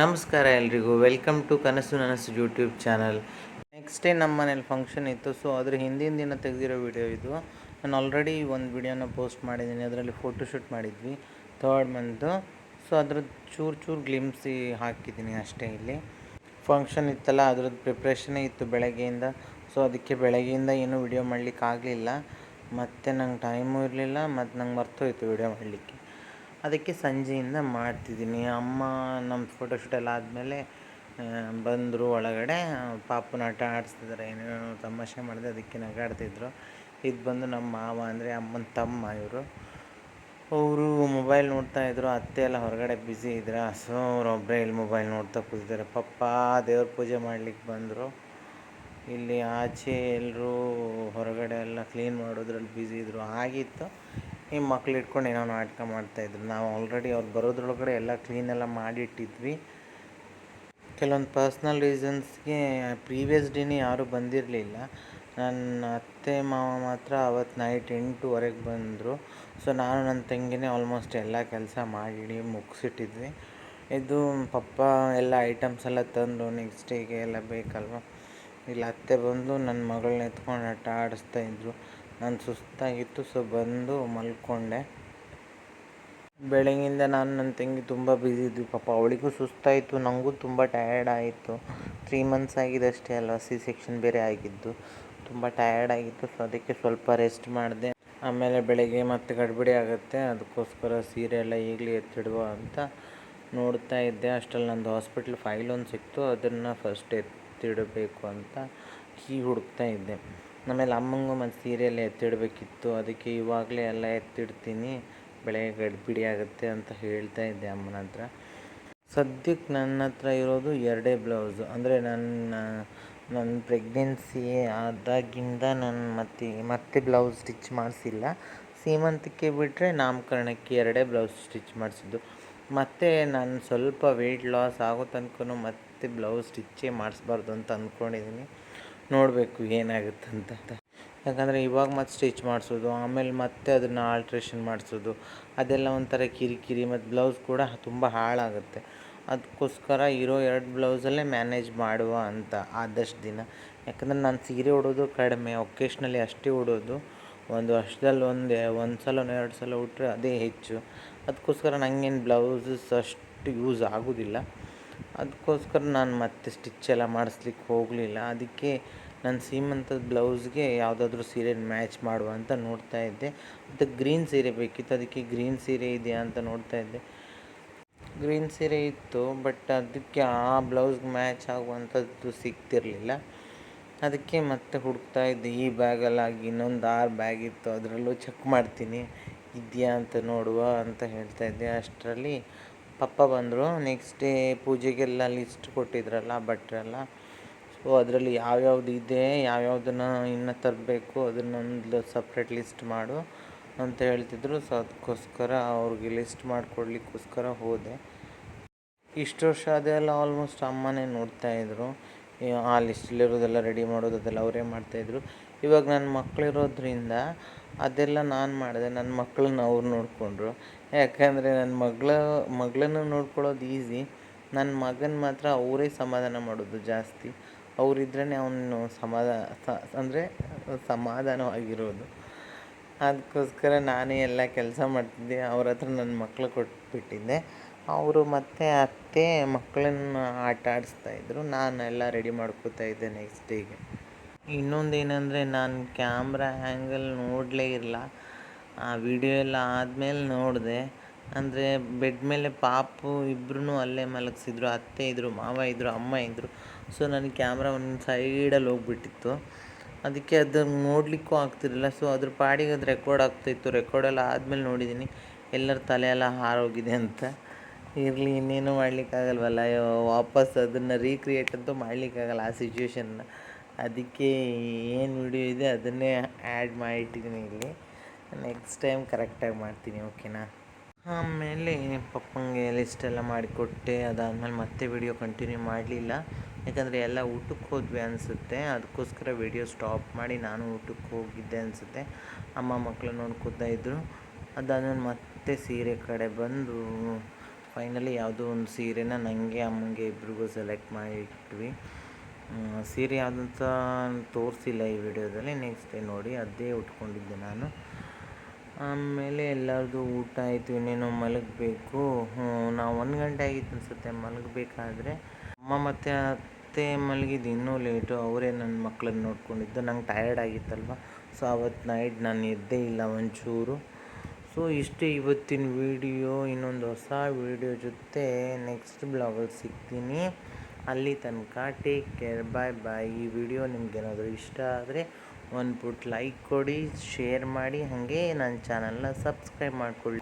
ನಮಸ್ಕಾರ ಎಲ್ರಿಗೂ. Welcome to ಕನಸು ನನಸು ಯೂಟ್ಯೂಬ್ ಚಾನಲ್ ನೆಕ್ಸ್ಟ್ ಡೇ ನಮ್ಮ ಮನೇಲಿ ಫಂಕ್ಷನ್ ಇತ್ತು ಸೊ ಅದ್ರ ಹಿಂದಿನ ದಿನ ತೆಗೆದಿರೋ ವಿಡಿಯೋ ಇದು. ನಾನು ಆಲ್ರೆಡಿ ಒಂದು ವಿಡಿಯೋನ ಪೋಸ್ಟ್ ಮಾಡಿದ್ದೀನಿ, ಅದರಲ್ಲಿ ಫೋಟೋಶೂಟ್ ಮಾಡಿದ್ವಿ ಥರ್ಡ್ ಮಂತು ಸೊ ಅದ್ರದ್ದು ಚೂರು ಚೂರು ಗ್ಲಿಮ್ಸಿ ಹಾಕಿದ್ದೀನಿ ಅಷ್ಟೇ ಇಲ್ಲಿ. ಫಂಕ್ಷನ್ ಇತ್ತಲ್ಲ ಅದ್ರದ್ದು ಪ್ರಿಪ್ರೇಷನೇ ಇತ್ತು ಬೆಳಗ್ಗೆಯಿಂದ. ಸೊ ಅದಕ್ಕೆ ಬೆಳಗ್ಗೆಯಿಂದ ಏನೂ ವಿಡಿಯೋ ಮಾಡಲಿಕ್ಕೆ ಆಗಲಿಲ್ಲ ಮತ್ತು ನಂಗೆ ಟೈಮು ಇರಲಿಲ್ಲ ಮತ್ತು ನಂಗೆ ಮರ್ತೋಯ್ತು ವಿಡಿಯೋ ಮಾಡಲಿಕ್ಕೆ. ಅದಕ್ಕೆ ಸಂಜೆಯಿಂದ ಮಾಡ್ತಿದ್ದೀನಿ. ಅಮ್ಮ ನಮ್ಮ ಫೋಟೋಶೂಟ್ ಎಲ್ಲ ಆದಮೇಲೆ ಬಂದರು ಒಳಗಡೆ, ಪಾಪುನ ಆಟ ಆಡಿಸ್ತಿದ್ದಾರೆ ಏನೇನೋ ತಮಾಷೆ ಮಾಡಿದೆ ಅದಕ್ಕೆ ನಗಾಡ್ತಿದ್ರು. ಇದು ಬಂದು ನಮ್ಮ ಮಾವ ಅಂದರೆ ಅಮ್ಮನ ತಮ್ಮ ಇವರು. ಅವರು ಮೊಬೈಲ್ ನೋಡ್ತಾ ಇದ್ರು, ಅತ್ತೆ ಎಲ್ಲ ಹೊರಗಡೆ ಬ್ಯುಸಿ ಇದ್ರ, ಸೊ ಅವ್ರು ಒಬ್ಬರೇ ಇಲ್ಲಿ ಮೊಬೈಲ್ ನೋಡ್ತಾ ಕೂತಿದ್ದಾರೆ ಪಪ್ಪ, ದೇವ್ರ ಪೂಜೆ ಮಾಡ್ಲಿಕ್ಕೆ ಬಂದರು. ಇಲ್ಲಿ ಆಚೆ ಎಲ್ಲರೂ ಹೊರಗಡೆ ಎಲ್ಲ ಕ್ಲೀನ್ ಮಾಡೋದ್ರಲ್ಲಿ ಬ್ಯುಸಿ ಇದ್ದರು ಆಗಿತ್ತು. ಈ ಮಕ್ಳು ಇಟ್ಕೊಂಡು ಏನೋ ನಾಟಕ ಮಾಡ್ತಾಯಿದ್ರು ನಾವು ಆಲ್ರೆಡಿ ಅವ್ರು ಬರೋದ್ರೊಳಗಡೆ ಎಲ್ಲ ಕ್ಲೀನ್ ಎಲ್ಲ ಮಾಡಿಟ್ಟಿದ್ವಿ. ಕೆಲವೊಂದು ಪರ್ಸ್ನಲ್ ರೀಸನ್ಸ್ಗೆ ಪ್ರೀವಿಯಸ್ ಡೇನೇ ಯಾರೂ ಬಂದಿರಲಿಲ್ಲ. ನನ್ನ ಅತ್ತೆ, ಮಾವ ಮಾತ್ರ ಅವತ್ತು ನೈಟ್ ಎಂಟೂವರೆಗೆ ಬಂದರು. ಸೊ ನಾನು ನನ್ನ ತಂಗಿನೇ ಆಲ್ಮೋಸ್ಟ್ ಎಲ್ಲ ಕೆಲಸ ಮಾಡಿ ಮುಗಿಸಿಟ್ಟಿದ್ವಿ. ಇದು ಪಪ್ಪ ಎಲ್ಲ ಐಟಮ್ಸ್ ಎಲ್ಲ ತಂದು ನೆಕ್ಸ್ಟ್ ಡೇಗೆ ಎಲ್ಲ ಬೇಕಲ್ವ? ಇಲ್ಲಿ, ಅತ್ತೆ ಬಂದು ನನ್ನ ಮಗಳನ್ನ ಎತ್ಕೊಂಡು ಆಟ ಆಡಿಸ್ತಾ ಇದ್ರು. ನಾನು ಸುಸ್ತಾಗಿತ್ತು ಸೊ ಬಂದು ಮಲ್ಕೊಂಡೆ. ಬೆಳಗ್ಗಿಂದ ನಾನು, ನನ್ನ ತಂಗಿ ತುಂಬ ಬ್ಯುಸಿ ಇದ್ವಿ ಪಾಪ. ಅವಳಿಗೂ ಸುಸ್ತಾಯಿತು ನನಗೂ ತುಂಬ ಟಯರ್ಡ್ ಆಯಿತು. ತ್ರೀ ಮಂತ್ಸ್ ಆಗಿದೆ ಅಷ್ಟೇ ಅಲ್ವಾ ಸಿ ಸೆಕ್ಷನ್ ಬೇರೆ ಆಗಿದ್ದು. ತುಂಬ ಟಯರ್ಡ್ ಆಗಿತ್ತು ಸೊ ಅದಕ್ಕೆ ಸ್ವಲ್ಪ ರೆಸ್ಟ್ ಮಾಡಿದೆ. ಆಮೇಲೆ ಬೆಳಗ್ಗೆ ಮತ್ತೆ ಗಡ್ಬಿಡಿ ಆಗುತ್ತೆ, ಅದಕ್ಕೋಸ್ಕರ ಸೀರೆ ಎಲ್ಲ ಈಗಲೇ ಎತ್ತಿಡುವ ಅಂತ ನೋಡ್ತಾ ಇದ್ದೆ. ಅಷ್ಟರಲ್ಲಿ ನಂದು ಹಾಸ್ಪಿಟ್ಲ್ ಫೈಲ್ ಒಂದು ಸಿಕ್ತು, ಅದನ್ನು ಫಸ್ಟ್ ಎತ್ತಿಡಬೇಕು ಅಂತ ಕೀ ಹುಡುಕ್ತಾ ಇದ್ದೆ. ಆಮೇಲೆ ಅಮ್ಮಂಗೂ ಮತ್ತು ಸೀರೆಯಲ್ಲಿ ಎತ್ತಿಡಬೇಕಿತ್ತು. ಅದಕ್ಕೆ ಇವಾಗಲೇ ಎಲ್ಲ ಎತ್ತಿಡ್ತೀನಿ. ಬೆಳಗ್ಗೆ ಗಡ್ಬಿಡಿ ಆಗುತ್ತೆ ಅಂತ ಹೇಳ್ತಾ ಇದ್ದೆ ಅಮ್ಮನ ಹತ್ರ. ಸದ್ಯಕ್ಕೆ ನನ್ನ ಹತ್ರ ಇರೋದು ಎರಡೇ ಬ್ಲೌಸು. ಅಂದರೆ ನನ್ನ ನನ್ನ ಪ್ರೆಗ್ನೆನ್ಸಿ ಆದಾಗಿಂದ ನಾನು ಮತ್ತೆ ಮತ್ತೆ ಬ್ಲೌಸ್ ಸ್ಟಿಚ್ ಮಾಡಿಸಿಲ್ಲ. ಸೀಮಂತಕ್ಕೆ ಬಿಟ್ಟರೆ ನಾಮಕರಣಕ್ಕೆ ಎರಡೇ ಬ್ಲೌಸ್ ಸ್ಟಿಚ್ ಮಾಡಿಸಿದ್ದು. ಮತ್ತು ನಾನು ಸ್ವಲ್ಪ ವೆಯ್ಟ್ ಲಾಸ್ ಆಗೋ ತನಕ ಮತ್ತೆ ಬ್ಲೌಸ್ ಸ್ಟಿಚ್ಚೇ ಮಾಡಿಸ್ಬಾರ್ದು ಅಂತ ಅಂದ್ಕೊಂಡಿದ್ದೀನಿ. ನೋಡಬೇಕು ಏನಾಗುತ್ತೆ ಅಂತ ಯಾಕಂದರೆ ಇವಾಗ ಮತ್ತೆ ಸ್ಟಿಚ್ ಮಾಡಿಸೋದು, ಆಮೇಲೆ ಮತ್ತೆ ಅದನ್ನು ಆಲ್ಟ್ರೇಷನ್ ಮಾಡಿಸೋದು, ಅದೆಲ್ಲ ಒಂಥರ ಕಿರಿಕಿರಿ ಮತ್ತು ಬ್ಲೌಸ್ ಕೂಡ ತುಂಬ ಹಾಳಾಗುತ್ತೆ. ಅದಕ್ಕೋಸ್ಕರ ಇರೋ ಎರಡು ಬ್ಲೌಸಲ್ಲೇ ಮ್ಯಾನೇಜ್ ಮಾಡುವ ಅಂತ ಆದಷ್ಟು ದಿನ. ಯಾಕಂದರೆ ನಾನು ಸೀರೆ ಉಡೋದು ಕಡಿಮೆ ಒಕೇಶ್ನಲ್ಲಿ ಅಷ್ಟೇ ಉಡೋದು. ಒಂದು ವರ್ಷದಲ್ಲಿ ಒಂದು ಒಂದು ಸಲ ಎರಡು ಸಲ ಉಟ್ಟರೆ ಅದೇ ಹೆಚ್ಚು. ಅದಕ್ಕೋಸ್ಕರ ನನಗೇನು ಬ್ಲೌಸಸ್ ಅಷ್ಟು ಯೂಸ್ ಆಗೋದಿಲ್ಲ. ಅದಕ್ಕೋಸ್ಕರ ನಾನು ಮತ್ತೆ ಸ್ಟಿಚ್ ಎಲ್ಲ ಮಾಡಿಸ್ಲಿಕ್ಕೆ ಹೋಗಲಿಲ್ಲ. ಅದಕ್ಕೆ ನನ್ನ ಸೀಮಂತದ ಬ್ಲೌಸ್ಗೆ ಯಾವುದಾದ್ರೂ ಸೀರೆ ಮ್ಯಾಚ್ ಮಾಡುವ ಅಂತ ನೋಡ್ತಾ ಇದ್ದೆ. ಮತ್ತು ಗ್ರೀನ್ ಸೀರೆ ಬೇಕಿತ್ತು, ಅದಕ್ಕೆ ಗ್ರೀನ್ ಸೀರೆ ಇದೆಯಾ ಅಂತ ನೋಡ್ತಾ ಇದ್ದೆ. ಗ್ರೀನ್ ಸೀರೆ ಇತ್ತು ಬಟ್ ಅದಕ್ಕೆ ಆ ಬ್ಲೌಸ್ಗೆ ಮ್ಯಾಚ್ ಆಗುವಂಥದ್ದು ಸಿಗ್ತಿರಲಿಲ್ಲ. ಅದಕ್ಕೆ ಮತ್ತೆ ಹುಡುಕ್ತಾ ಇದ್ದೆ. ಈ ಬ್ಯಾಗಲ್ಲಾಗಿ ಇನ್ನೊಂದು ಆರು ಬ್ಯಾಗ್ ಇತ್ತು, ಅದರಲ್ಲೂ ಚೆಕ್ ಮಾಡ್ತೀನಿ. ಇದೆಯಾ ಅಂತ ನೋಡುವ ಅಂತ ಹೇಳ್ತಾ ಇದ್ದೆ. ಅಷ್ಟರಲ್ಲಿ ಪಪ್ಪ ಬಂದರು ನೆಕ್ಸ್ಟ್ ಡೇ ಪೂಜೆಗೆಲ್ಲ ಲಿಸ್ಟ್ ಕೊಟ್ಟಿದ್ರಲ್ಲ ಭಟ್ರೆಲ್ಲ ಸೊ ಅದರಲ್ಲಿ ಯಾವ್ಯಾವ್ದು ಇದೆ, ಯಾವ್ಯಾವ್ದನ್ನು ಇನ್ನು ತರಬೇಕು ಅದನ್ನೊಂದು ಸಪ್ರೇಟ್ ಲಿಸ್ಟ್ ಮಾಡು ಅಂತ ಹೇಳ್ತಿದ್ರು. ಸೊ ಅದಕ್ಕೋಸ್ಕರ ಅವ್ರಿಗೆ ಲಿಸ್ಟ್ ಮಾಡಿಕೊಡ್ಲಿಕ್ಕೋಸ್ಕರ ಹೋದೆ. ಇಷ್ಟು ವರ್ಷ ಅದೆಲ್ಲ ಆಲ್ಮೋಸ್ಟ್ ಅಮ್ಮನೇ ನೋಡ್ತಾಯಿದ್ರು ಆ ಲಿಸ್ಟಲ್ಲಿರೋದೆಲ್ಲ ರೆಡಿ ಮಾಡೋದು ಅದೆಲ್ಲ ಅವರೇ ಮಾಡ್ತಾಯಿದ್ರು ಇವಾಗ ನನ್ನ ಮಕ್ಕಳಿರೋದ್ರಿಂದ ಅದೆಲ್ಲ ನಾನು ಮಾಡಿದೆ ನನ್ನ ಮಕ್ಕಳನ್ನ ಅವ್ರು ನೋಡಿಕೊಂಡ್ರು. ಯಾಕಂದರೆ ನನ್ನ ಮಗಳ, ಮಗಳನ್ನು ನೋಡ್ಕೊಳ್ಳೋದು ಈಸಿ ನನ್ನ ಮಗನ ಮಾತ್ರ ಅವರೇ ಸಮಾಧಾನ ಮಾಡೋದು ಜಾಸ್ತಿ. ಅವರಿದ್ರೇ ಅವನು ಸಮಾಧಾನ ಅಂದರೆ ಸಮಾಧಾನವಾಗಿರೋದು. ಅದಕ್ಕೋಸ್ಕರ ನಾನೇ ಎಲ್ಲ ಕೆಲಸ ಮಾಡ್ತಿದ್ದೆ. ಅವ್ರ ಹತ್ರ ನನ್ನ ಮಕ್ಕಳು ಕೊಟ್ಬಿಟ್ಟಿದ್ದೆ. ಅವರು ಮತ್ತು ಅತ್ತೆ ಮಕ್ಕಳನ್ನ ಆಟ ಆಡಿಸ್ತಾಯಿದ್ರು ಎಲ್ಲ ರೆಡಿ ಮಾಡ್ಕೋತಾ ಇದ್ದೆ ನೆಕ್ಸ್ಟ್ ಡೇಗೆ ಇನ್ನೊಂದು ಏನಂದರೆ ನಾನು ಕ್ಯಾಮ್ರಾ ಆ್ಯಂಗಲ್ ನೋಡಲೇ ಇಲ್ಲ ಆ ವಿಡಿಯೋ ಎಲ್ಲ ಆದಮೇಲೆ ನೋಡಿದೆ. ಅಂದರೆ ಬೆಡ್ ಮೇಲೆ ಪಾಪು ಇಬ್ಬರೂ ಅಲ್ಲೇ ಮಲಗಿಸಿದ್ರು, ಅತ್ತೆ ಇದ್ದರು ಮಾವ ಇದ್ದರು ಅಮ್ಮ ಇದ್ದರು ಸೊ ನನ್ನ ಕ್ಯಾಮ್ರಾ ಒಂದು ಸೈಡಲ್ಲಿ ಹೋಗ್ಬಿಟ್ಟಿತ್ತು. ಅದಕ್ಕೆ ಅದನ್ನು ನೋಡಲಿಕ್ಕೂ ಆಗ್ತಿರಲಿಲ್ಲ. ಸೊ ಅದ್ರ ಪಾಡಿಗೆ ಅದು ರೆಕಾರ್ಡ್ ಆಗ್ತಾಯಿತ್ತು ರೆಕಾರ್ಡೆಲ್ಲ ಆದಮೇಲೆ ನೋಡಿದ್ದೀನಿ ಎಲ್ಲರ ತಲೆ ಎಲ್ಲ ಹಾರೋಗಿದೆ ಅಂತ. ಇರಲಿ, ಇನ್ನೇನು ಮಾಡಲಿಕ್ಕಾಗಲ್ವಲ್ಲ ವಾಪಸ್ ಅದನ್ನು ರೀಕ್ರಿಯೇಟ್ ಅಂತೂ ಮಾಡಲಿಕ್ಕಾಗಲ್ಲ ಆ ಸಿಚುವೇಶನ್ನ ಅದಕ್ಕೆ ಏನು ವಿಡಿಯೋ ಇದೆ ಅದನ್ನೇ ಆ್ಯಡ್ ಮಾಡಿಟ್ಟಿದ್ದೀನಿ ಇಲ್ಲಿ. ನೆಕ್ಸ್ಟ್ ಟೈಮ್ ಕರೆಕ್ಟಾಗಿ ಮಾಡ್ತೀನಿ ಓಕೆನಾ ಆಮೇಲೆ ಪಪ್ಪಂಗೆ ಲಿಸ್ಟೆಲ್ಲ ಮಾಡಿಕೊಟ್ಟೆ, ಅದಾದಮೇಲೆ ಮತ್ತೆ ವಿಡಿಯೋ ಕಂಟಿನ್ಯೂ ಮಾಡಲಿಲ್ಲ. ಯಾಕಂದರೆ ಎಲ್ಲ ಊಟಕ್ಕೆ ಹೋದ್ವಿ ಅನಿಸುತ್ತೆ. ಅದಕ್ಕೋಸ್ಕರ ವಿಡಿಯೋ ಸ್ಟಾಪ್ ಮಾಡಿ ನಾನು ಊಟಕ್ಕೆ ಹೋಗಿದ್ದೆ ಅನಿಸುತ್ತೆ. ಅಮ್ಮ ಮಕ್ಕಳು ನೋಡ್ಕೋತಾ ಇದ್ದರು ಅದಾದಮೇಲೆ ಮತ್ತೆ ಸೀರೆ ಕಡೆ ಬಂದು ಫೈನಲಿ ಯಾವುದೋ ಒಂದು ಸೀರೆನ ನನಗೆ ಅಮ್ಮಂಗೆ ಇಬ್ರಿಗೂ ಸೆಲೆಕ್ಟ್ ಮಾಡಿಟ್ವಿ. ಸೀರೆ ಯಾವುದಂತ ತೋರಿಸಿಲ್ಲ ಈ ವಿಡಿಯೋದಲ್ಲಿ ನೆಕ್ಸ್ಟ್ ಡೇ ನೋಡಿ, ಅದೇ ಉಟ್ಕೊಂಡಿದ್ದೆ ನಾನು. ಆಮೇಲೆ ಎಲ್ಲರದು ಊಟ ಆಯಿತು, ಇನ್ನೇನು ಮಲಗಬೇಕು. ನಾವು ಒಂದು ಗಂಟೆ ಆಗಿತ್ತು ಅನಿಸುತ್ತೆ ಮಲಗಬೇಕಾದ್ರೆ. ಅಮ್ಮ ಮತ್ತು ಅತ್ತೆ ಮಲಗಿದ್ದು ಇನ್ನೂ ಲೇಟು ಅವರೇ ನನ್ನ ಮಕ್ಕಳನ್ನ ನೋಡ್ಕೊಂಡಿದ್ದು. ನಂಗೆ ಟಯರ್ಡ್ ಆಗಿತ್ತಲ್ವ? ಸೊ ಅವತ್ತು ನೈಟ್ ನಾನು ಎದ್ದೇ ಇಲ್ಲ ಒಂಚೂರು. ಸೊ ಇಷ್ಟೇ ಇವತ್ತಿನ ವಿಡಿಯೋ ಇನ್ನೊಂದು ಹೊಸ ವಿಡಿಯೋ ಜೊತೆ ನೆಕ್ಸ್ಟ್ ಬ್ಲಾಗಲ್ಲಿ ಸಿಗ್ತೀನಿ. ಅಲ್ಲಿ ತನಕ ಟೇಕ್ ಕೇರ್ ಬಾಯ್ ಬಾಯ್ ಈ ವಿಡಿಯೋ ನಿಮ್ಗೇನಾದರೂ ಇಷ್ಟ ಆದರೆ ಒಂದು ಪುಟ್ ಲೈಕ್ ಕೊಡಿ ಶೇರ್ ಮಾಡಿ ಹಾಗೆ ನನ್ನ ಚಾನಲ್ನ ಸಬ್ಸ್ಕ್ರೈಬ್ ಮಾಡ್ಕೊಳ್ಳಿ